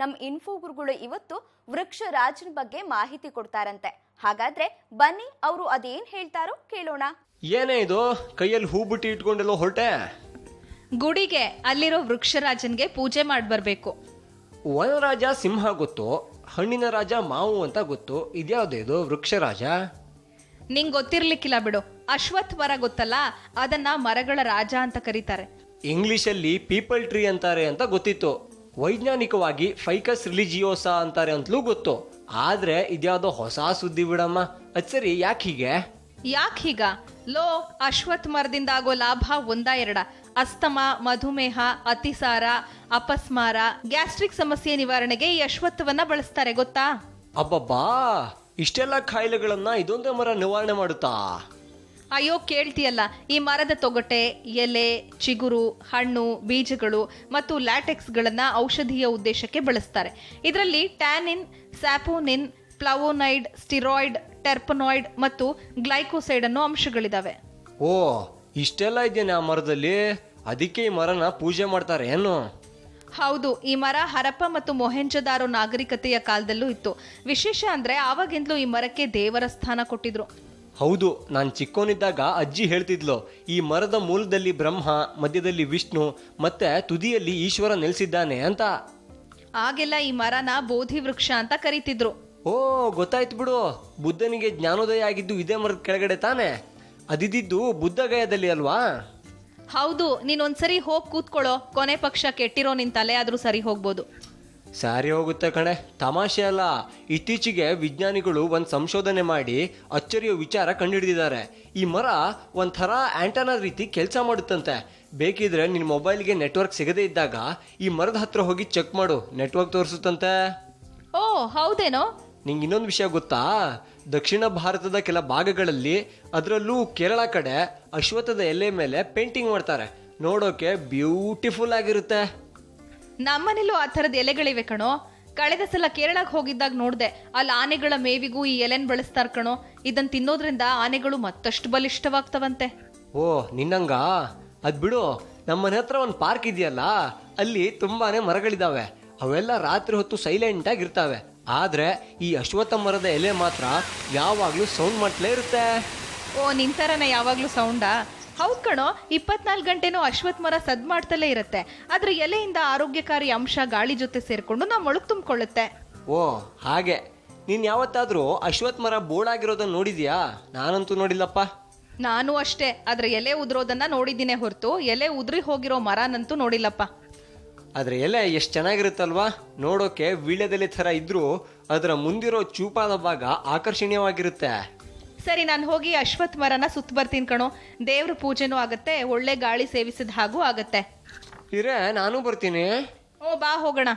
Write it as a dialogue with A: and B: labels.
A: ನಮ್ ಇನ್ಫೋ ಗುರುಗಳು ಇವತ್ತು ವೃಕ್ಷ ರಾಜನ ಬಗ್ಗೆ ಮಾಹಿತಿ ಕೊಡ್ತಾರಂತೆ. ಹಾಗಾದ್ರೆ ಬನ್ನಿ ಅವರು ಅದೇನ್ ಹೇಳ್ತಾರೋ ಕೇಳೋಣ.
B: ಏನೇ ಇದು? ಕೈಯಲ್ಲಿ ಹೂ ಬಿಟ್ಟಿ ಇಟ್ಕೊಂಡಿಲ್ಲ ಹೊರಟೆ?
C: ಗುಡಿಗೆ ಅಲ್ಲಿರೋ ವೃಕ್ಷರಾಜನ್ಗೆ ಪೂಜೆ ಮಾಡಿ ಬರ್ಬೇಕು.
B: ವನರಾಜ ಸಿಂಹ ಗೊತ್ತು? ಹಣ್ಣಿನ ರಾಜ ಮಾವು ಅಂತ ಗೊತ್ತು? ಇದ್ಯಾವ್ದು ಇದು ವೃಕ್ಷರಾಜ
C: ನಿಂಗೆ ಗೊತ್ತಿರ್ಲಿಕ್ಕಿಲ್ಲ ಬಿಡು. ಅಶ್ವತ್ಥ ಮರ ಗೊತ್ತಲ್ಲ? ಅದನ್ನ ಮರಗಳ ರಾಜ ಅಂತ ಕರೀತಾರೆ.
B: ಇಂಗ್ಲಿಷಲ್ಲಿ ಪೀಪಲ್ ಟ್ರೀ ಅಂತಾರೆ ಅಂತ ಗೊತ್ತಿತ್ತು. ವೈಜ್ಞಾನಿಕವಾಗಿ ಫೈಕಸ್ ರಿಲಿಜಿಯೋಸ ಅಂತಾರೆ ಅಂತಲೂ ಗೊತ್ತು. ಆದ್ರೆ ಇದ್ಯಾವುದೋ ಹೊಸ ಸುದ್ದಿ ಬಿಡಮ್ಮ. ಅದ್ ಸರಿ ಯಾಕೆ ಹೀಗೆ?
C: ಯಾಕೆ ಹೀಗ? ಲೋ ಅಶ್ವತ್ ಮರದಿಂದ ಆಗೋ ಲಾಭ ಒಂದ ಎರಡ. ಅಸ್ತಮ ಮಧುಮೇಹ ಅತಿಸಾರ ಅಪಸ್ಮಾರ ಗ್ಯಾಸ್ಟ್ರಿಕ್ ಸಮಸ್ಯೆ ನಿವಾರಣೆಗೆ ಈ ಅಶ್ವತ್ಥವನ್ನ ಬಳಸ್ತಾರೆ ಗೊತ್ತಾ?
B: ಅಬ್ಬಬ್ಬಾ ಇಷ್ಟೆಲ್ಲ ಕಾಯಿಲೆಗಳನ್ನ ಇದೊಂದೇ ಮರ ನಿವಾರಣೆ ಮಾಡುತ್ತಾ?
C: ಅಯ್ಯೋ ಕೇಳ್ತೀಯಲ್ಲ ಈ ಮರದ ತೊಗಟೆ ಎಲೆ ಚಿಗುರು ಹಣ್ಣು ಬೀಜಗಳು ಮತ್ತು ಲ್ಯಾಟೆಕ್ಸ್ಗಳನ್ನು ಔಷಧೀಯ ಉದ್ದೇಶಕ್ಕೆ ಬಳಸ್ತಾರೆ. ಇದರಲ್ಲಿ ಟ್ಯಾನಿನ್ ಸ್ಯಾಪೋನಿನ್ ಪ್ಲವೋನೈಡ್ ಸ್ಟಿರಾಯ್ಡ್ ಟೆರ್ಪನಾಯ್ಡ್ ಮತ್ತು ಗ್ಲೈಕೋಸೈಡ್ ಅನ್ನೋ ಅಂಶಗಳಿದಾವೆ.
B: ಓ ಇಷ್ಟೆಲ್ಲ ಇದೆಯಾ ಆ ಮರದಲ್ಲಿ? ಅದಕ್ಕೆ ಈ ಮರನ ಪೂಜೆ ಮಾಡ್ತಾರೆ ಏನು?
C: ಹೌದು ಈ ಮರ ಹರಪ್ಪ ಮತ್ತು ಮೊಹೆಂಜದಾರೋ ನಾಗರಿಕತೆಯ ಕಾಲದಲ್ಲೂ ಇತ್ತು. ವಿಶೇಷ ಅಂದ್ರೆ ಆವಾಗಿಂದಲೂ ಈ ಮರಕ್ಕೆ ದೇವರ ಸ್ಥಾನ ಕೊಟ್ಟಿದ್ರು.
B: ಹೌದು ನಾನು ಚಿಕ್ಕೋನಿದ್ದಾಗ ಅಜ್ಜಿ ಹೇಳ್ತಿದ್ಲು ಈ ಮರದ ಮೂಲದಲ್ಲಿ ಬ್ರಹ್ಮ ಮಧ್ಯದಲ್ಲಿ ವಿಷ್ಣು ಮತ್ತೆ ತುದಿಯಲ್ಲಿ ಈಶ್ವರ ನೆಲೆಸಿದ್ದಾನೆ ಅಂತ.
C: ಆಗೆಲ್ಲ ಈ ಮರನ ಬೋಧಿ ವೃಕ್ಷ ಅಂತ ಕರೀತಿದ್ರು.
B: ಓ ಗೊತ್ತಾಯ್ತು ಬಿಡು. ಬುದ್ಧನಿಗೆ ಜ್ಞಾನೋದಯ ಆಗಿದ್ದು ಇದೇ ಮರದ ಕೆಳಗಡೆ ತಾನೆ. ಅದಿದ್ದು ಬುದ್ಧಗಯದಲ್ಲಿ ಅಲ್ವಾ?
C: ಹೌದು ನೀನ್ ಒಂದ್ಸರಿ ಹೋಗ್ ಕೂತ್ಕೊಳ್ಳೋ ಕೊನೆ ಪಕ್ಷ ಕೆಟ್ಟಿರೋ ನಿನ್ ತಲೆ ಆದ್ರೂ ಸರಿ ಹೋಗ್ಬೋದು.
B: ಸಾರಿ ಹೋಗುತ್ತೆ ಕಣೆ. ತಮಾಷೆ ಅಲ್ಲ. ಇತ್ತೀಚೆಗೆ ವಿಜ್ಞಾನಿಗಳು ಒಂದು ಸಂಶೋಧನೆ ಮಾಡಿ ಅಚ್ಚರಿಯ ವಿಚಾರ ಕಂಡುಹಿಡಿದಿದ್ದಾರೆ. ಈ ಮರ ಒಂಥರ ಆಂಟನಾ ರೀತಿ ಕೆಲಸ ಮಾಡುತ್ತಂತೆ. ಬೇಕಿದ್ರೆ ನಿನ್ನ ಮೊಬೈಲ್ಗೆ ನೆಟ್ವರ್ಕ್ ಸಿಗದೇ ಇದ್ದಾಗ ಈ ಮರದ ಹತ್ರ ಹೋಗಿ ಚೆಕ್ ಮಾಡು. ನೆಟ್ವರ್ಕ್ ತೋರಿಸುತ್ತಂತೆ.
C: ಓ ಹೌದೇನೋ?
B: ನಿಂಗೆ ಇನ್ನೊಂದು ವಿಷಯ ಗೊತ್ತಾ? ದಕ್ಷಿಣ ಭಾರತದ ಕೆಲ ಭಾಗಗಳಲ್ಲಿ ಅದರಲ್ಲೂ ಕೇರಳ ಕಡೆ ಅಶ್ವತ್ಥದ ಎಲೆ ಮೇಲೆ ಪೇಂಟಿಂಗ್ ಮಾಡ್ತಾರೆ. ನೋಡೋಕೆ ಬ್ಯೂಟಿಫುಲ್ ಆಗಿರುತ್ತೆ.
C: ನಮ್ಮನೇಲೂ ಆ ಥರದ ಎಲೆಗಳಿವೆ ಕಣೋ. ಕಳೆದ ಸಲ ಕೇರಳಕ್ಕೆ ಹೋಗಿದ್ದಾಗ ನೋಡಿದೆ ಅಲ್ಲಿ ಆನೆಗಳ ಮೇವಿಗೂ ಈ ಎಲೆನ್ ಬಳಸ್ತಾರ ಕಣೋ. ಇದನ್ನ ತಿನ್ನೋದ್ರಿಂದ ಆನೆಗಳು ಮತ್ತಷ್ಟು ಬಲಿಷ್ಠವಾಗ್ತವಂತೆ.
B: ಓ ನಿನ್ನಂಗ? ಅದ್ ಬಿಡು ನಮ್ಮನೆ ಹತ್ರ ಒಂದು ಪಾರ್ಕ್ ಇದೆಯಲ್ಲ ಅಲ್ಲಿ ತುಂಬಾನೇ ಮರಗಳಿದಾವೆ. ಅವೆಲ್ಲ ರಾತ್ರಿ ಹೊತ್ತು ಸೈಲೆಂಟ್ ಆಗಿರ್ತಾವೆ ಆದ್ರೆ ಈ ಅಶ್ವತ್ಥ ಮರದ ಎಲೆ ಮಾತ್ರ ಯಾವಾಗ್ಲೂ ಸೌಂಡ್ ಮಾಡ್ಲೇ ಇರುತ್ತೆ.
C: ಓ ನಿಂತರನೇ ಯಾವಾಗ್ಲೂ ಸೌಂಡಾ ಹೌದ್ ಕಣೋ ಇಪ್ಪತ್ನಾಲ್ಕು ಗಂಟೆನೂ ಅಶ್ವತ್ಥ ಮರ ಸದ್ ಮಾಡ್ತಲೇ ಇರುತ್ತೆ. ಅದ್ರ ಎಲೆಯಿಂದ ಆರೋಗ್ಯಕಾರಿ ಅಂಶ ಗಾಳಿ ಜೊತೆ ಸೇರ್ಕೊಂಡು ನಾವು ಮೊಳಗ್ ತುಂಬಿಕೊಳ್ಳುತ್ತೆ.
B: ಓ ಹಾಗೆ. ನೀನ್ ಯಾವತ್ತಾದ್ರೂ ಅಶ್ವತ್ಥ ಮರ ಬೋಳಾಗಿರೋದನ್ನ ನೋಡಿದ್ಯಾ? ನಾನಂತೂ ನೋಡಿಲ್ಲಪ್ಪ.
C: ನಾನು ಅಷ್ಟೇ ಅದ್ರ ಎಲೆ ಉದ್ರೋದನ್ನ ನೋಡಿದ್ದೀನಿ ಹೊರತು. ಎಲೆ ಉದುರಿ ಹೋಗಿರೋ ಮರನಂತೂ ನೋಡಿಲ್ಲಪ್ಪ.
B: ಅದ್ರ ಎಲೆ ಎಷ್ಟು ಚೆನ್ನಾಗಿರುತ್ತಲ್ವಾ? ನೋಡೋಕೆ ವೀಳ್ಯದೆಲೆ ಥರ ಇದ್ರೂ ಅದರ ಮುಂದಿರೋ ಚೂಪಾದ ಭಾಗ ಆಕರ್ಷಣೀಯವಾಗಿರುತ್ತೆ.
C: ಸರಿ ನಾನು ಹೋಗಿ ಅಶ್ವಥ್ ಮರನ ಸುತ್ತ ಬರ್ತೀನಿ ಕಣೋ. ದೇವ್ರ ಪೂಜೆನೂ ಆಗತ್ತೆ ಒಳ್ಳೆ ಗಾಳಿ ಸೇವಿಸಿದ ಹಾಗೂ ಆಗತ್ತೆ.
B: ಇರೇ ನಾನು ಬರ್ತೀನಿ.
C: ಓ ಬಾ ಹೋಗೋಣ.